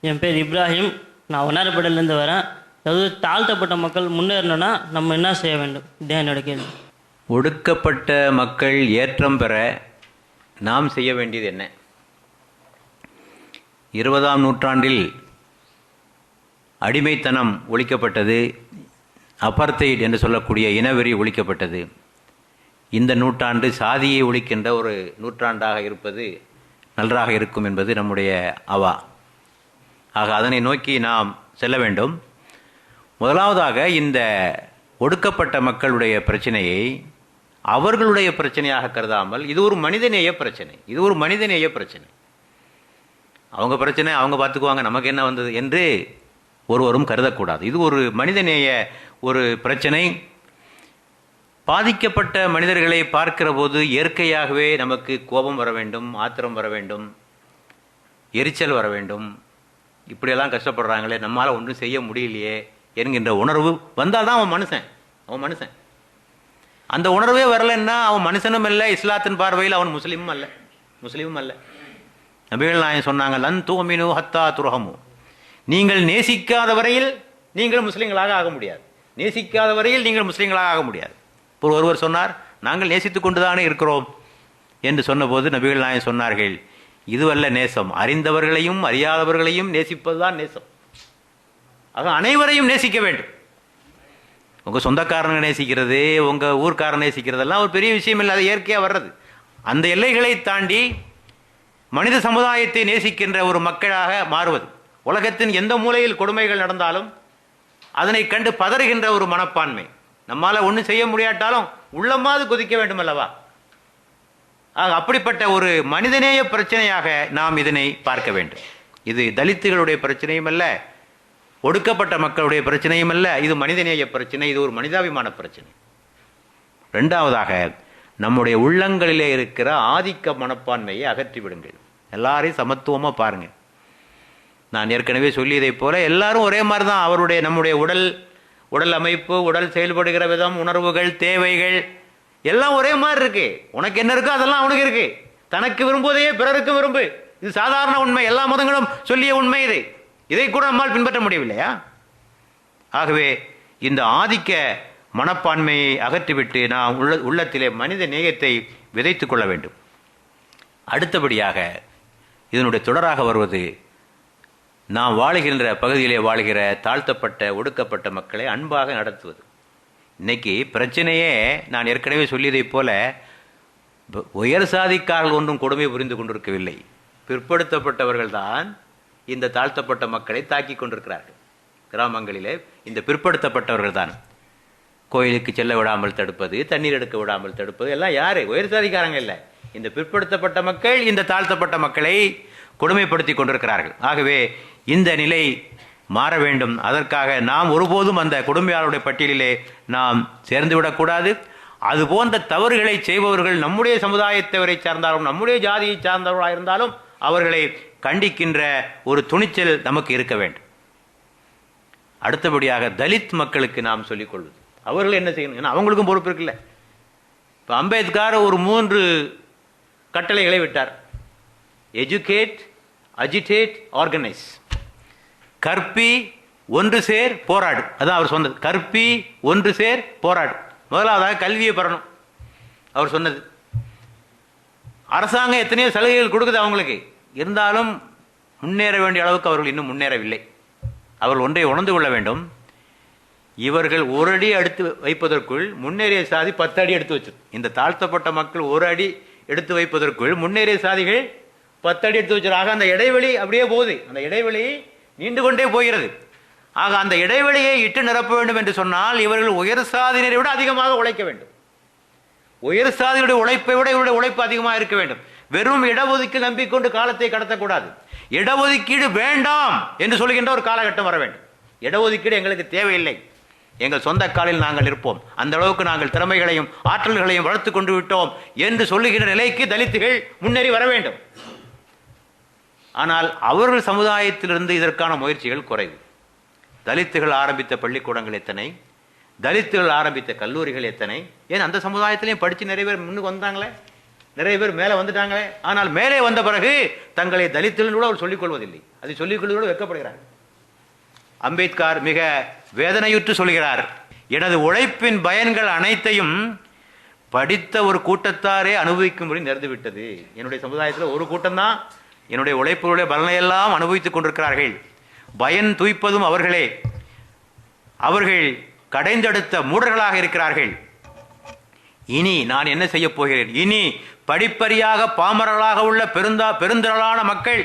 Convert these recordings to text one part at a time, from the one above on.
என் பேர் இப்ராஹிம். நான் வண்ணாரப்பேட்டையிலேருந்து வரேன். அதாவது தாழ்த்தப்பட்ட மக்கள் முன்னேறணும்னா நம்ம என்ன செய்ய வேண்டும்? இதான் என்னோட கேள்வி. ஒடுக்கப்பட்ட மக்கள் ஏற்றம் பெற நாம் செய்ய வேண்டியது என்ன? இருபதாம் நூற்றாண்டில் அடிமைத்தனம் ஒழிக்கப்பட்டது அபர்த்தைட் என்று சொல்லக்கூடிய இனவெறி ஒழிக்கப்பட்டது. இந்த நூற்றாண்டு சாதியை ஒழிக்கின்ற ஒரு நூற்றாண்டாக இருப்பது நன்றாக இருக்கும் என்பது நம்முடைய அவா. ஆக அதனை நோக்கி நாம் செல்ல வேண்டும். முதலாவதாக இந்த ஒடுக்கப்பட்ட மக்களுடைய பிரச்சனையை அவர்களுடைய பிரச்சனையாக கருதாமல் இது ஒரு மனிதநேய பிரச்சனை இது ஒரு மனிதநேய பிரச்சனை. அவங்க பிரச்சனை அவங்க பார்த்துக்குவாங்க நமக்கு என்ன வந்தது என்று ஒருவரும் கருதக்கூடாது. இது ஒரு மனிதநேய ஒரு பிரச்சனை. பாதிக்கப்பட்ட மனிதர்களை பார்க்கிற போது இயற்கையாகவே நமக்கு கோபம் வர வேண்டும் ஆத்திரம் வர வேண்டும் எரிச்சல் வர வேண்டும். இப்படியெல்லாம் கஷ்டப்படுறாங்களே நம்மளால் ஒன்றும் செய்ய முடியலையே என்கின்ற உணர்வு வந்தால் தான் அவன் மனுஷன். அவன் மனுஷன். அந்த உணர்வே வரலன்னா அவன் மனுஷனும் இல்லை இஸ்லாத்தின் பார்வையில் அவன் முஸ்லீமும் அல்ல. முஸ்லீமும் அல்ல. நபிகள் நாயன் சொன்னாங்க லன் தூமினு ஹத்தா துரகமு நீங்கள் நேசிக்காத வரையில் நீங்கள் முஸ்லீம்களாக ஆக முடியாது. நேசிக்காத வரையில் நீங்கள் முஸ்லீம்களாக ஆக முடியாது. இப்போ ஒருவர் சொன்னார் நாங்கள் நேசித்துக்கொண்டு தானே இருக்கிறோம். என்று சொன்னபோது நபிகள் நாயன் சொன்னார்கள் இதுவல்ல நேசம். அறிந்தவர்களையும் அறியாதவர்களையும் நேசிப்பதுதான் நேசம். ஆக அனைவரையும் நேசிக்க வேண்டும். உங்கள் சொந்தக்காரனை நேசிக்கிறது உங்கள் ஊர்க்காரன் நேசிக்கிறதெல்லாம் ஒரு பெரிய விஷயம் இல்லை அது இயற்கையாக வர்றது. அந்த எல்லைகளை தாண்டி மனித சமுதாயத்தை நேசிக்கின்ற ஒரு மக்களாக மாறுவது. உலகத்தின் எந்த மூலையில் கொடுமைகள் நடந்தாலும் அதனை கண்டு பதறுகின்ற ஒரு மனப்பான்மை. நம்மால் ஒன்றும் செய்ய முடியாட்டாலும் உள்ளமாவது கொதிக்க வேண்டும் அல்லவா ஆக அப்படிப்பட்ட ஒரு மனிதநேய பிரச்சனையாக நாம் இதனை பார்க்க வேண்டும். இது தலித்துகளுடைய பிரச்சனையும் அல்ல ஒடுக்கப்பட்ட மக்களுடைய பிரச்சனையும் அல்ல இது மனிதநேய பிரச்சனை இது ஒரு மனிதாபிமான பிரச்சனை. ரெண்டாவதாக நம்முடைய உள்ளங்களிலே இருக்கிற ஆதிக்க மனப்பான்மையை அகற்றி விடுங்கள். எல்லாரையும் சமத்துவமாக பாருங்கள் நான் ஏற்கனவே சொல்லியதைப் போல எல்லாரும் ஒரே மாதிரி தான் அவருடைய நம்முடைய உடல் உடல் அமைப்பு உடல் செயல்படுகிற விதம் உணர்வுகள் தேவைகள் எல்லாம் ஒரே மாதிரி இருக்கு. உனக்கு என்ன இருக்கோ அதெல்லாம் அவனுக்கு இருக்கு. தனக்கு விரும்புவதையே பிறருக்கும் விரும்பு. இது சாதாரண உண்மை. எல்லா மதங்களும் சொல்லிய உண்மை இது. இதை கூட நம்மால் பின்பற்ற முடியவில்லையா? ஆகவே இந்த ஆதிக்க மனப்பான்மையை அகற்றிவிட்டு நாம் உள்ள உள்ளத்திலே மனித நேயத்தை விதைத்து கொள்ள வேண்டும். அடுத்தபடியாக இதனுடைய தொடராக வருவது நாம் வாழுகின்ற பகுதியிலே வாழ்கிற தாழ்த்தப்பட்ட ஒடுக்கப்பட்ட மக்களை அன்பாக நடத்துவது. இன்னைக்கு பிரச்சனையே நான் ஏற்கனவே சொல்லியதைப் போல உயர் சாதிக்காரர்கள் ஒன்றும் கொடுமை புரிந்து கொண்டிருக்கவில்லை. பிற்படுத்தப்பட்டவர்கள் தான் இந்த தாழ்த்தப்பட்ட மக்களை தாக்கி கொண்டிருக்கிறார்கள். கிராமங்களிலே இந்த பிற்படுத்தப்பட்டவர்கள் தான் கோயிலுக்கு செல்ல விடாமல் தடுப்பது தண்ணீர் எடுக்க விடாமல் தடுப்பது எல்லாம் யாரு? உயர் சாதிக்காரங்க இல்லை. இந்த பிற்படுத்தப்பட்ட மக்கள் இந்த தாழ்த்தப்பட்ட மக்களை கொடுமைப்படுத்தி கொண்டிருக்கிறார்கள். ஆகவே இந்த நிலை மாற வேண்டும். அதற்காக நாம் ஒருபோதும் அந்த குடும்பியாளருடைய பட்டியலிலே நாம் சேர்ந்து விடக்கூடாது. அது போன்ற தவறுகளை செய்பவர்கள் நம்முடைய சமுதாயத்தவரை சார்ந்தாலும் நம்முடைய ஜாதியை சார்ந்தவர்களாக இருந்தாலும் அவர்களை கண்டிக்கின்ற ஒரு துணிச்சல் நமக்கு இருக்க வேண்டும். அடுத்தபடியாக தலித் மக்களுக்கு நாம் சொல்லிக் கொள்வது. அவர்கள் என்ன செய்யணும்? ஏன்னா அவங்களுக்கும் பொறுப்பு இருக்குல்ல. இப்போ அம்பேத்கர் ஒரு மூன்று கட்டளைகளை விட்டார். எஜுகேட் அஜிடேட் ஆர்கனைஸ் கற்பி ஒன்று சேர் போராடு. அதான் அவர் சொன்னது. கற்பி ஒன்று சேர் போராடு. முதலாவதாக கல்வியை பெறணும். அவர் சொன்னது. அரசாங்கம் எத்தனையோ சலுகைகள் கொடுக்குது அவங்களுக்கு. இருந்தாலும் முன்னேற வேண்டிய அளவுக்கு அவர்கள் இன்னும் முன்னேறவில்லை. அவர்கள் ஒன்றை உணர்ந்து கொள்ள வேண்டும். இவர்கள் ஒரு அடி எடுத்து வைப்பதற்குள் முன்னேறிய சாதி பத்து அடி எடுத்து வச்சு இந்த தாழ்த்தப்பட்ட மக்கள் ஒரு அடி எடுத்து வைப்பதற்குள் முன்னேறிய சாதிகள் பத்து அடி எடுத்து வச்சிரு ஆக அந்த இடைவெளி அப்படியே போகுது. அந்த இடைவெளி நீண்டு கொண்டே போகிறது. ஆக அந்த இடைவெளியை இட்டு நிரப்ப வேண்டும் என்று சொன்னால் இவர்கள் உயர் சாதியினரை விட அதிகமாக உழைக்க வேண்டும். உயர் சாதியுடைய உழைப்பை விட இவருடைய உழைப்பு அதிகமாக இருக்க வேண்டும். வெறும் இடஒதுக்கீடு நம்பிக்கொண்டு காலத்தை கடத்தக்கூடாது. இடஒதுக்கீடு வேண்டாம் என்று சொல்கின்ற ஒரு காலகட்டம் வர வேண்டும். இடஒதுக்கீடு எங்களுக்கு தேவையில்லை. எங்கள் சொந்த காலில் நாங்கள் இருப்போம். அந்த அளவுக்கு நாங்கள் திறமைகளையும் ஆற்றல்களையும் வளர்த்து கொண்டு விட்டோம் என்று சொல்லுகின்ற நிலைக்கு தலித்துகள் முன்னேறி வர வேண்டும். ஆனால் அவர்கள் சமுதாயத்திலிருந்து இதற்கான முயற்சிகள் குறைவு. தலித்துகள் ஆரம்பித்த பள்ளிக்கூடங்கள் எத்தனை? தலித்துகள் ஆரம்பித்த கல்லூரிகள் எத்தனை? ஏன் அந்த சமுதாயத்திலையும் படித்து நிறைய பேர் முன்னுக்கு வந்தாங்களே? நிறைய பேர் மேலே வந்துட்டாங்களே? ஆனால் மேலே வந்த பிறகு தங்களை தலித்துகள் கூட அவர் சொல்லிக்கொள்வதில்லை அதை சொல்லிக்கொள்வதோடு கொள்வது அம்பேத்கர் மிக வேதனையுற்று சொல்கிறார் எனது உழைப்பின் பயன்கள் அனைத்தையும் படித்த ஒரு கூட்டத்தாரே அனுபவிக்கும்படி நேர்ந்துவிட்டது. என்னுடைய சமுதாயத்தில் ஒரு கூட்டம்தான் என்னுடைய உழைப்புடைய பலனையெல்லாம் அனுபவித்துக் கொண்டிருக்கிறார்கள். பயன் துய்ப்பதும் அவர்களே. அவர்கள் கடைந்தெடுத்த மூடர்களாக இருக்கிறார்கள். இனி நான் என்ன செய்ய போகிறேன்? இனி படிப்பறியாக பாமரர்களாக உள்ள பெருந்தா பெருந்திரளான மக்கள்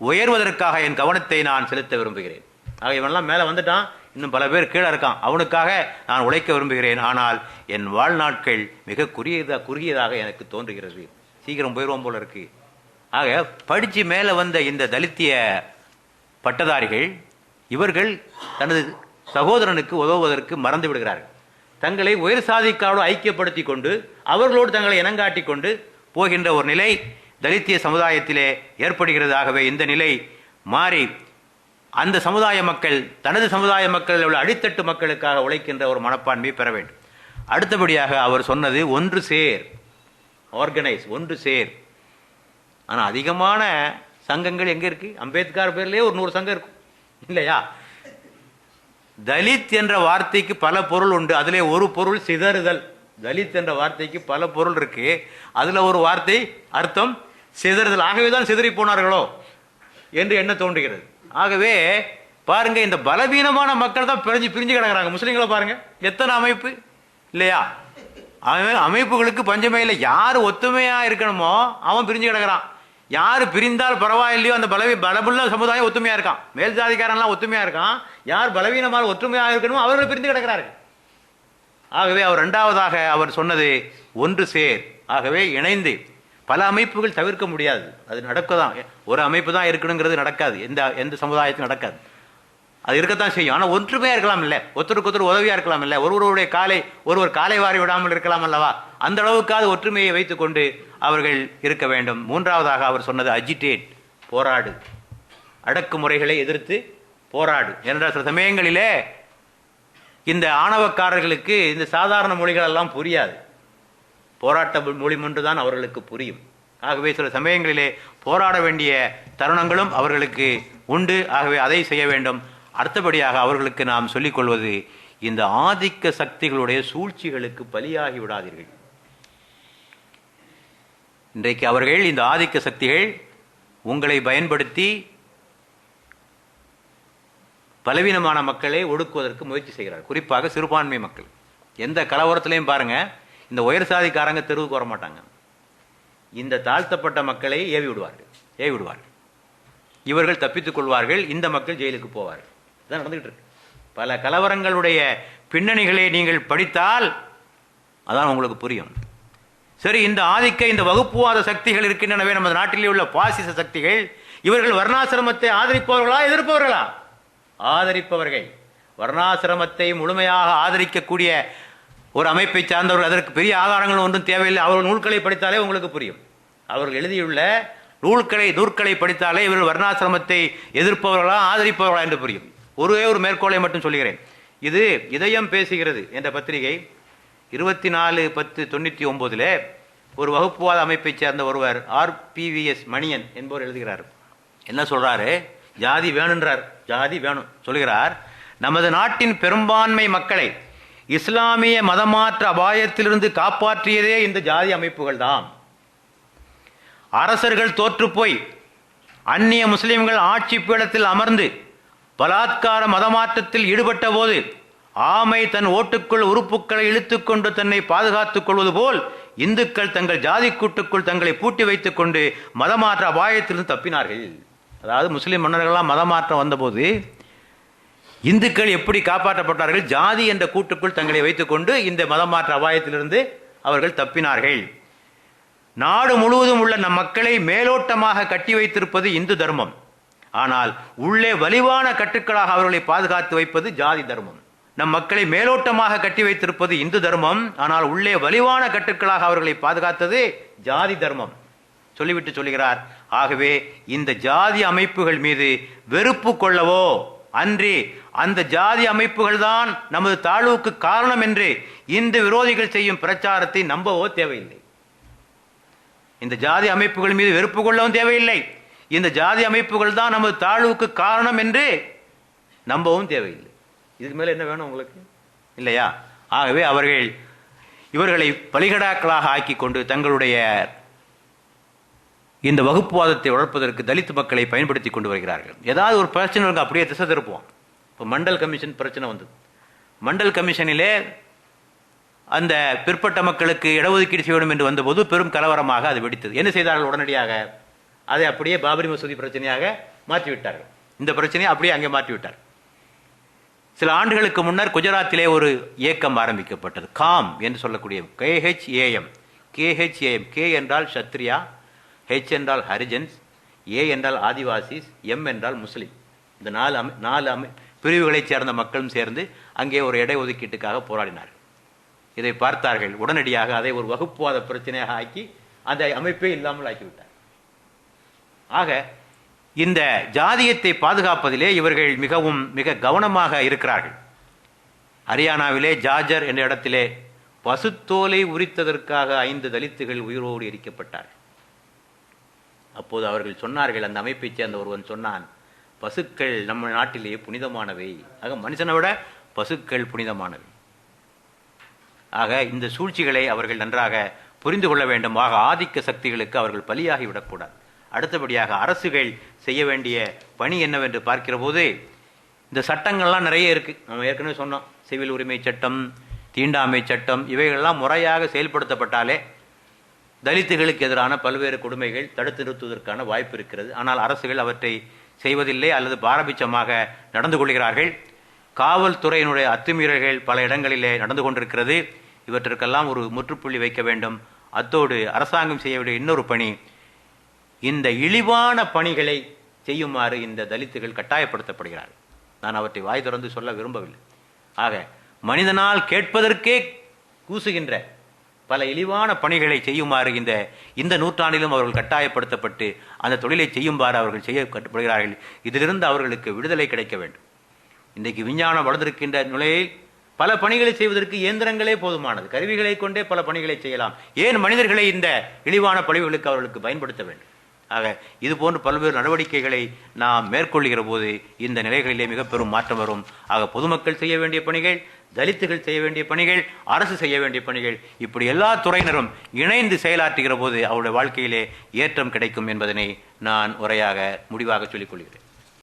உயர்வதற்காக என் கவனத்தை நான் செலுத்த விரும்புகிறேன். ஆக இவன்லாம் மேலே வந்துட்டான். இன்னும் பல பேர் கீழே இருக்கான். அவனுக்காக நான் உழைக்க விரும்புகிறேன். ஆனால் என் வாழ்நாட்கள் மிக குறுகியதாக குறுகியதாக எனக்கு தோன்றுகிறது. சீக்கிரம் போயிடுவோம் போல இருக்குது ஆக படித்து மேலே வந்த இந்த தலித்திய பட்டதாரிகள் இவர்கள் தனது சகோதரனுக்கு உதவுவதற்கு மறந்து விடுகிறார்கள். தங்களை உயர் சாதிக்காரோடு ஐக்கியப்படுத்தி கொண்டு அவர்களோடு தங்களை இனங்காட்டி கொண்டு போகின்ற ஒரு நிலை தலித்திய சமுதாயத்திலே ஏற்படுகிறதாகவே இந்த நிலை மாறி அந்த சமுதாய மக்கள் தனது சமுதாய மக்களில் உள்ள அடித்தட்டு மக்களுக்காக உழைக்கின்ற ஒரு மனப்பான்மையை பெற வேண்டும். அடுத்தபடியாக அவர் சொன்னது ஒன்று சேர் ஆர்கனைஸ் ஒன்று சேர். ஆனால் அதிகமான சங்கங்கள் எங்கே இருக்கு? அம்பேத்கர் பேர்லயே ஒரு நூறு சங்கம் இருக்கும். இல்லையா? தலித் என்ற வார்த்தைக்கு பல பொருள் உண்டு. அதிலே ஒரு பொருள் சிதறுதல். தலித் என்ற வார்த்தைக்கு பல பொருள் இருக்கு. அதில் ஒரு வார்த்தை அர்த்தம் சிதறுதல். ஆகவே தான் சிதறி போனார்களோ என்று என்ன தோன்றுகிறது? ஆகவே பாருங்க இந்த பலவீனமான மக்கள் தான் பிரிஞ்சு பிரிஞ்சு கிடக்குறாங்க. முஸ்லீம்களை பாருங்க. எத்தனை அமைப்பு? இல்லையா? அமைப்புகளுக்கு பஞ்சமே இல்லை. யார் ஒத்துமையாக இருக்கணுமோ அவன் பிரிஞ்சு கிடக்குறான். யார் பிரிந்தால் பரவாயில்லையோ அந்த பலவி பலபுள்ள சமுதாயம் ஒத்துமையாக இருக்கான். மேல் ஜாதிக்காரன்லாம் ஒத்துமையாக இருக்கான். யார் பலவீனமாக ஒற்றுமையாக இருக்கணுமோ அவர்கள் பிரிந்து கிடக்கிறார்கள். ஆகவே அவர் ரெண்டாவதாக அவர் சொன்னது ஒன்று சேர். ஆகவே இணைந்து பல அமைப்புகள் தவிர்க்க முடியாது. அது நடக்கதான். ஒரு அமைப்பு தான் இருக்கணுங்கிறது நடக்காது. எந்த எந்த சமுதாயத்திலும் நடக்காது. அது இருக்கத்தான் செய்யும். ஆனால் ஒற்றுமையாக இருக்கலாம் இல்லை. ஒருத்தருக்கு ஒருத்தர் உதவியாக இருக்கலாம் இல்லை. ஒருவருடைய காலை ஒருவர் காலை வாரி விடாமல் இருக்கலாம் அல்லவா? அந்த அளவுக்காவது ஒற்றுமையை வைத்துக்கொண்டு அவர்கள் இருக்க வேண்டும். மூன்றாவதாக அவர் சொன்னது அஜிடேட் போராடு. அடக்குமுறைகளை எதிர்த்து போராடு. ஏனென்றால் சில சமயங்களிலே இந்த ஆணவக்காரர்களுக்கு இந்த சாதாரண மொழிகள் எல்லாம் புரியாது. போராட்ட மொழி ஒன்றுதான் அவர்களுக்கு புரியும். ஆகவே சில சமயங்களிலே போராட வேண்டிய தருணங்களும் அவர்களுக்கு உண்டு. ஆகவே அதை செய்ய வேண்டும். அடுத்தபடியாக அவர்களுக்கு நாம் சொல்லிக் கொள்வது இந்த ஆதிக்க சக்திகளுடைய சூழ்ச்சிகளுக்கு பலியாகி விடாதீர்கள். இன்றைக்கு அவர்கள் இந்த ஆதிக்க சக்திகள் உங்களை பயன்படுத்தி பலவீனமான மக்களை ஒடுக்குவதற்கு முயற்சி செய்கிறார். குறிப்பாக சிறுபான்மை மக்கள். எந்த கலவரத்திலையும் பாருங்க இந்த உயர் சாதிக்காரங்க தெருவுக்கு வர மாட்டாங்க. இந்த தாழ்த்தப்பட்ட மக்களை ஏவி விடுவார்கள் ஏவி விடுவார்கள். இவர்கள் தப்பித்துக் கொள்வார்கள் இந்த மக்கள் ஜெயிலுக்கு போவார்கள். இதான் நடந்துகிட்டு இருக்கு. பல கலவரங்களுடைய பின்னணிகளை நீங்கள் படித்தால் அதான் உங்களுக்கு புரியும். சரி இந்த ஆதிக்க இந்த வகுப்புவாத சக்திகள் இருக்கின்றனவே நமது நாட்டிலே உள்ள பாசிச சக்திகள் இவர்கள் வர்ணாசிரமத்தை ஆதரிப்பவர்களா எதிர்ப்பவர்களா? ஆதரிப்பவர்கள். வர்ணாசிரமத்தை முழுமையாக ஆதரிக்கக்கூடிய ஒரு அமைப்பை சார்ந்தவர்கள் அதற்கு பெரிய ஆதாரங்கள் ஒன்றும் தேவையில்லை. அவர்கள் நூல்களை படித்தாலே உங்களுக்கு புரியும். அவர்கள் எழுதியுள்ள நூல்களை நூற்களை படித்தாலே இவர்கள் வர்ணாசிரமத்தை எதிர்ப்பவர்களா ஆதரிப்பவர்களா என்று புரியும். ஒரே ஒரு மேற்கோளை மட்டும் சொல்கிறேன் இது இதயம் பேசுகிறது என்ற பத்திரிகை இருபத்தி நாலு பத்து தொண்ணூற்றி ஒம்போதில் ஒரு வகுப்புவாத அமைப்பைச் சேர்ந்த ஒருவர் ஆர்பிவிஎஸ் மணியன் என்பவர் எழுதுகிறார். என்ன சொல்கிறாரு ஜாதி வேணுன்றார். ஜாதி வேணும் சொல்கிறார் நமது நாட்டின் பெரும்பான்மை மக்களை இஸ்லாமிய மதமாற்ற அபாயத்திலிருந்து காப்பாற்றியதே இந்த ஜாதி அமைப்புகள் தான் அரசர்கள் தோற்றுப்போய் அந்நிய முஸ்லிம்கள் ஆட்சி பீடத்தில் அமர்ந்து பலாத்கார மதமாற்றத்தில் ஈடுபட்ட போது ஆமை தன் ஓட்டுக்குள் உறுப்புக்களை இழுத்துக்கொண்டு தன்னை பாதுகாத்துக் கொள்வது போல் இந்துக்கள் தங்கள் ஜாதி கூட்டுக்குள் தங்களை பூட்டி வைத்துக் கொண்டு மதமாற்ற அபாயத்திலிருந்து தப்பினார்கள். அதாவது முஸ்லிம் மன்னர்கள்லாம் மதமாற்றம் வந்தபோது இந்துக்கள் எப்படி காப்பாற்றப்பட்டார்கள்? ஜாதி என்ற கூட்டுக்குள் தங்களை வைத்துக்கொண்டு இந்த மதமாற்ற அபாயத்திலிருந்து அவர்கள் தப்பினார்கள். நாடு முழுவதும் உள்ள நம் மக்களை மேலோட்டமாக கட்டி வைத்திருப்பது இந்து தர்மம். ஆனால் உள்ளே வலிவான கட்டுக்களாக அவர்களை பாதுகாத்து வைப்பது ஜாதி தர்மம். நம் மக்களை மேலோட்டமாக கட்டி வைத்திருப்பது இந்து தர்மம். ஆனால் உள்ளே வலிவான கட்டுக்களாக அவர்களை பாதுகாத்தது ஜாதி தர்மம். சொல்லிவிட்டு சொல்கிறார் ஆகவே இந்த ஜாதி அமைப்புகள் மீது வெறுப்பு கொள்ளவோ? அன்றி அந்த ஜாதி அமைப்புகள் தான் நமது தாழ்வுக்கு காரணம் என்று இந்த விரோதிகள் செய்யும் பிரச்சாரத்தை நம்பவோ தேவையில்லை. இந்த ஜாதி அமைப்புகள் மீது வெறுப்பு கொள்ளவும் தேவையில்லை. இந்த ஜாதி அமைப்புகள் தான் நமது தாழ்வுக்கு காரணம் என்று நம்பவும் தேவையில்லை. இதுக்கு மேல என்ன வேணும் உங்களுக்கு? இல்லையா? ஆகவே அவர்கள் இவர்களை பலிகடாக்களாக ஆக்கி கொண்டு தங்களுடைய இந்த வகுப்புவாதத்தை வளர்ப்பதற்கு தலித் மக்களை பயன்படுத்தி கொண்டு வருகிறார்கள். ஏதாவது ஒரு பிரச்சனை இருக்கு அப்படியே திசை திருப்போம் இப்போ மண்டல் கமிஷன் பிரச்சனை வந்தது. மண்டல் கமிஷனிலே அந்த பிற்பட்ட மக்களுக்கு இடஒதுக்கீடு செய்ய வேண்டும் என்று வந்தபோது பெரும் கலவரமாக அது வெடித்தது. என்ன செய்தார்கள் உடனடியாக? அதை அப்படியே பாபரி மசூதி பிரச்சனையாக மாற்றிவிட்டார்கள். இந்த பிரச்சனையை அப்படியே அங்கே மாற்றிவிட்டார் சில ஆண்டுகளுக்கு முன்னர் குஜராத்திலே ஒரு இயக்கம் ஆரம்பிக்கப்பட்டது. காம் என்று சொல்லக்கூடிய கேஹெச்ஏஎம் கேஹெச்ஏஎம் கே என்றால் சத்ரியா ஹெச் என்றால் ஹரிஜன்ஸ் ஏ என்றால் ஆதிவாசிஸ் எம் என்றால் முஸ்லிம். இந்த நாலு அமை நாலு அமை பிரிவுகளைச் சேர்ந்த மக்களும் சேர்ந்து அங்கே ஒரு இடை ஒதுக்கீட்டுக்காக போராடினார்கள். இதை பார்த்தார்கள். உடனடியாக அதை ஒரு வகுப்புவாத பிரச்சனையாக ஆக்கி அந்த அமைப்பே இல்லாமல் ஆக்கிவிட்டார் ஆக இந்த ஜாதியத்தை பாதுகாப்பதிலே இவர்கள் மிகவும் மிக கவனமாக இருக்கிறார்கள். ஹரியானாவிலே ஜாஜர் என்ற இடத்திலே பசுத்தோலை உரித்ததற்காக ஐந்து தலித்துகள் உயிரோடு எரிக்கப்பட்டார்கள். அப்போது அவர்கள் சொன்னார்கள் அந்த அமைப்பைச் சேர்ந்த ஒருவன் சொன்னான் பசுக்கள் நம்ம நாட்டிலேயே புனிதமானவை. ஆக மனுஷனை விட பசுக்கள் புனிதமானவை. ஆக இந்த சூழ்ச்சிகளை அவர்கள் நன்றாக புரிந்து கொள்ள வேண்டும். ஆக ஆதிக்க சக்திகளுக்கு அவர்கள் பலியாகி விடக்கூடாது அடுத்தபடியாக அரசுகள் செய்ய வேண்டிய பணி என்னவென்று பார்க்கிற போது இந்த சட்டங்கள்லாம் நிறைய இருக்கு. நம்ம ஏற்கனவே சொன்னோம். சிவில் உரிமை சட்டம் தீண்டாமை சட்டம் இவைகள்லாம் முறையாக செயல்படுத்தப்பட்டாலே தலித்துகளுக்கு எதிரான பல்வேறு கொடுமைகள் தடுத்து நிறுத்துவதற்கான வாய்ப்பு இருக்கிறது. ஆனால் அரசுகள் அவற்றை செய்வதில்லை அல்லது பாரபட்சமாக நடந்து கொள்கிறார்கள். காவல்துறையினுடைய அத்துமீறல்கள் பல இடங்களிலே நடந்து கொண்டிருக்கிறது. இவற்றிற்கெல்லாம் ஒரு முற்றுப்புள்ளி வைக்க வேண்டும். அத்தோடு அரசாங்கம் செய்ய வேண்டிய இன்னொரு பணி இந்த இழிவான பணிகளை செய்யுமாறு இந்த தலித்துகள் கட்டாயப்படுத்தப்படுகிறார்கள். நான் அவற்றை வாய் திறந்து சொல்ல விரும்பவில்லை. ஆக மனிதனால் கேட்பதற்கே கூசுகின்ற பல இழிவான பணிகளை செய்யுமாறு இந்த இந்த நூற்றாண்டிலும் அவர்கள் கட்டாயப்படுத்தப்பட்டு அந்த தொழிலை செய்யுமாறு அவர்கள் செய்ய கட்டுப்படுகிறார்கள். இதிலிருந்து அவர்களுக்கு விடுதலை கிடைக்க வேண்டும். இன்றைக்கு விஞ்ஞானம் வளர்ந்திருக்கின்ற நிலையில் பல பணிகளை செய்வதற்கு இயந்திரங்களே போதுமானது. கருவிகளை கொண்டே பல பணிகளை செய்யலாம். ஏன் மனிதர்களை இந்த இழிவான பழிவுகளுக்கு அவர்களுக்கு பயன்படுத்த வேண்டும்? ஆக இது போன்ற பல்வேறு நடவடிக்கைகளை நாம் மேற்கொள்கிற போது இந்த நிலைகளிலே மிக பெரும் மாற்றம் வரும். ஆக பொதுமக்கள் செய்ய வேண்டிய பணிகள் தலித்துகள் செய்ய வேண்டிய பணிகள் அரசு செய்ய வேண்டிய பணிகள் இப்படி எல்லா துறையினரும் இணைந்து செயலாற்றுகிற போது அவருடைய வாழ்க்கையிலே ஏற்றம் கிடைக்கும் என்பதனை நான் உரையாக முடிவாக சொல்லிக் கொள்கிறேன்.